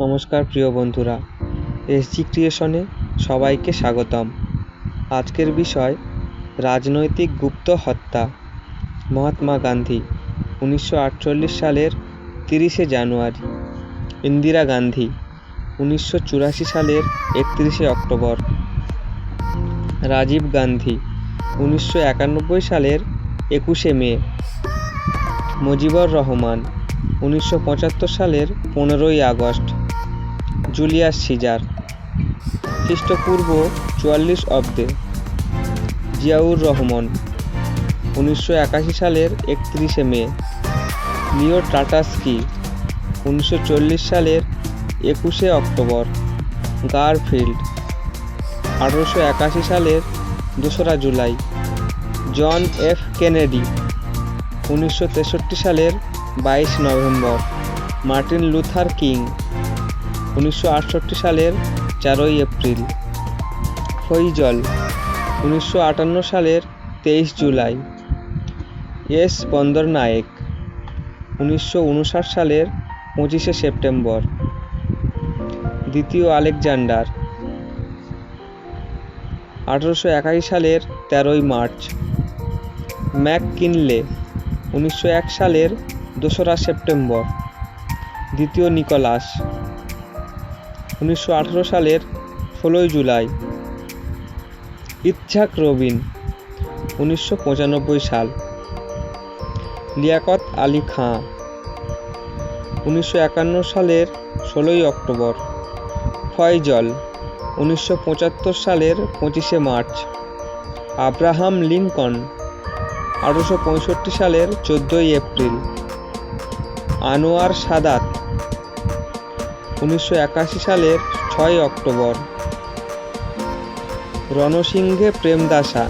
নমস্কার প্রিয় বন্ধুরা এসজি ক্রিয়েশনে সবাইকে স্বাগতম। আজকের বিষয়, রাজনৈতিক গুপ্ত হত্যা। মহাত্মা গান্ধী, উনিশশো আটচল্লিশ সালের তিরিশে জানুয়ারি। ইন্দিরা গান্ধী, উনিশশো চুরাশি সালের একত্রিশে অক্টোবর। রাজীব গান্ধী, উনিশশো একানব্বই সালের একুশে মে। মুজিবুর রহমান, উনিশশো পঁচাত্তর সালের পনেরোই আগস্ট। Julius caesar. খ্রিস্টপূর্ব চুয়াল্লিশ অব্দে জিয়াউর রহমান, উনিশশো একাশি সালের একত্রিশে মে। লিও টাটাস্কি উনিশশো চল্লিশ সালের একুশে অক্টোবর, গারফিল্ড, আঠেরোশো একাশি সালের দোসরা জুলাই। জন এফ কেনেডি, উনিশশো তেষট্টি সালের বাইশ নভেম্বর। মার্টিন লুথার কিং উনিশশো আটষট্টি সালের চারই এপ্রিল। ফৈজল, উনিশশো আটান্ন সালের তেইশ জুলাই। এস বন্দর নায়েক উনিশশো উনষাট সালের পঁচিশে সেপ্টেম্বর। দ্বিতীয় আলেকজান্ডার, আঠেরোশো একাশি সালের তেরোই মার্চ। ম্যাক কিনলে উনিশশো এক সালের দোসরা সেপ্টেম্বর। দ্বিতীয় নিকোলাস উনিশশো আঠেরো সালের ষোলোই জুলাই। ইচ্ছাক রবিন, উনিশশো পঁচানব্বই সাল। লিয়াকত আলী খাঁ, উনিশশো একান্ন সালের ষোলোই অক্টোবর। ফয়জল, উনিশশো পঁচাত্তর সালের পঁচিশে মার্চ। আব্রাহাম লিঙ্কন আঠারোশো পঁয়ষট্টি সালের চোদ্দোই এপ্রিল। আনোয়ার সাদাত উনিশশো একাশি সালের ছয় অক্টোবর। রণসিংহে প্রেমদাসা,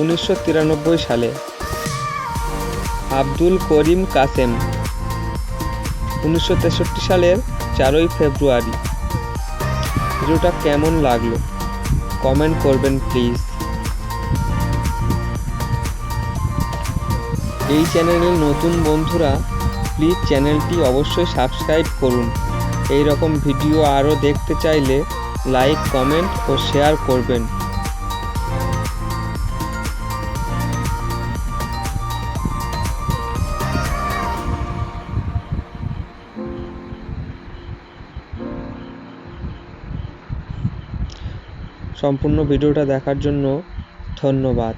উনিশশো তিরানব্বই সালে। আব্দুল করিম কাসেম, উনিশশো তেষট্টি সালের চারই ফেব্রুয়ারি। ভিডিওটা কেমন লাগল? কমেন্ট করবেন প্লিজ। এই চ্যানেলের নতুন বন্ধুরা, প্লিজ চ্যানেলটি অবশ্যই সাবস্ক্রাইব করুন। এই রকম ভিডিও আরও দেখতে চাইলে লাইক, কমেন্ট ও শেয়ার করবেন। সম্পূর্ণ ভিডিওটা দেখার জন্য ধন্যবাদ।